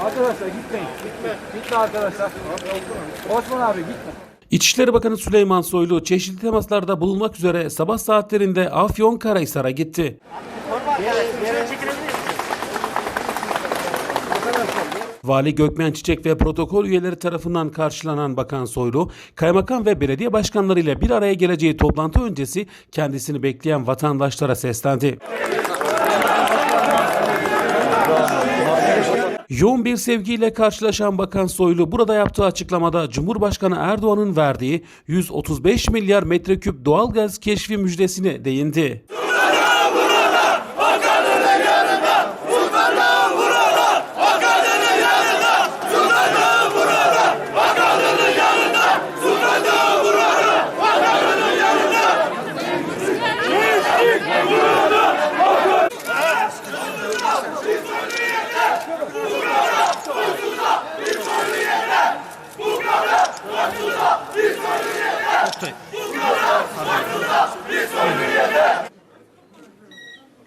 Arkadaşlar gitmeyin. Gitme. Gitme arkadaşlar. Osman abi gitme. İçişleri Bakanı Süleyman Soylu çeşitli temaslarda bulunmak üzere sabah saatlerinde Afyonkarahisar'a gitti. Vali Gökmen Çiçek ve protokol üyeleri tarafından karşılanan Bakan Soylu, kaymakam ve belediye başkanları ile bir araya geleceği toplantı öncesi kendisini bekleyen vatandaşlara seslendi. Yoğun bir sevgiyle karşılaşan Bakan Soylu burada yaptığı açıklamada Cumhurbaşkanı Erdoğan'ın verdiği 135 milyar metreküp doğalgaz keşfi müjdesine değindi.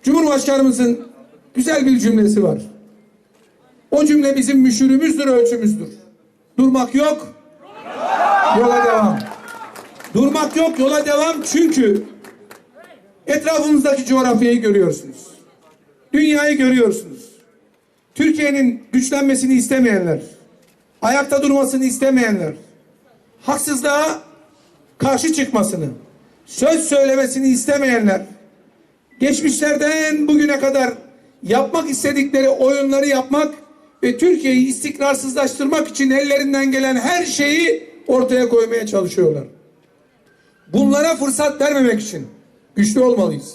Cumhurbaşkanımızın güzel bir cümlesi var. O cümle bizim müşürümüzdür, ölçümüzdür. Durmak yok, yola devam. Durmak yok, yola devam çünkü etrafımızdaki coğrafyayı görüyorsunuz. Dünyayı görüyorsunuz. Türkiye'nin güçlenmesini istemeyenler, ayakta durmasını istemeyenler, haksızlığa karşı çıkmasını, söz söylemesini istemeyenler, geçmişlerden bugüne kadar yapmak istedikleri oyunları yapmak ve Türkiye'yi istikrarsızlaştırmak için ellerinden gelen her şeyi ortaya koymaya çalışıyorlar. Bunlara fırsat vermemek için güçlü olmalıyız.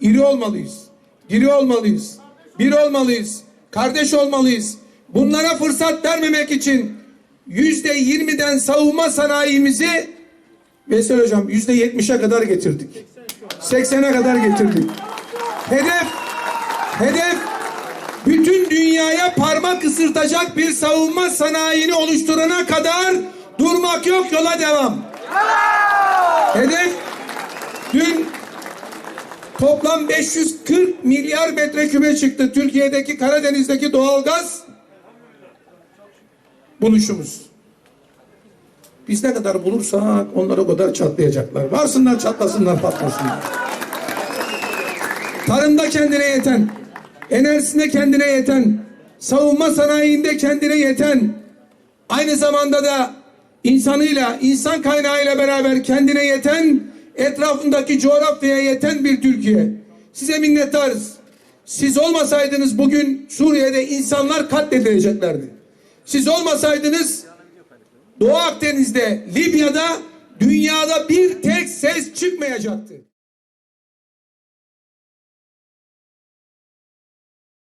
İri olmalıyız. Diri olmalıyız. Bir olmalıyız. Kardeş olmalıyız. Bunlara fırsat vermemek için yüzde yirmiden savunma sanayimizi Veysel Hocam yüzde yetmişe kadar getirdik. 80'e kadar getirdik. Hedef hedef bütün dünyaya parmak ısırtacak bir savunma sanayini oluşturana kadar durmak yok yola devam. Hedef dün toplam 540 milyar metrekübe çıktı Türkiye'deki Karadeniz'deki doğalgaz buluşumuz. Biz ne kadar bulursak onlar o kadar çatlayacaklar. Varsınlar çatlasınlar patlasınlar. Tarımda kendine yeten, enerjisinde kendine yeten, savunma sanayinde kendine yeten, aynı zamanda da insanıyla, insan kaynağıyla beraber kendine yeten, etrafındaki coğrafyaya yeten bir Türkiye. Size minnettarız. Siz olmasaydınız bugün Suriye'de insanlar katledileceklerdi. Siz olmasaydınız Doğu Akdeniz'de, Libya'da dünyada bir tek ses çıkmayacaktı.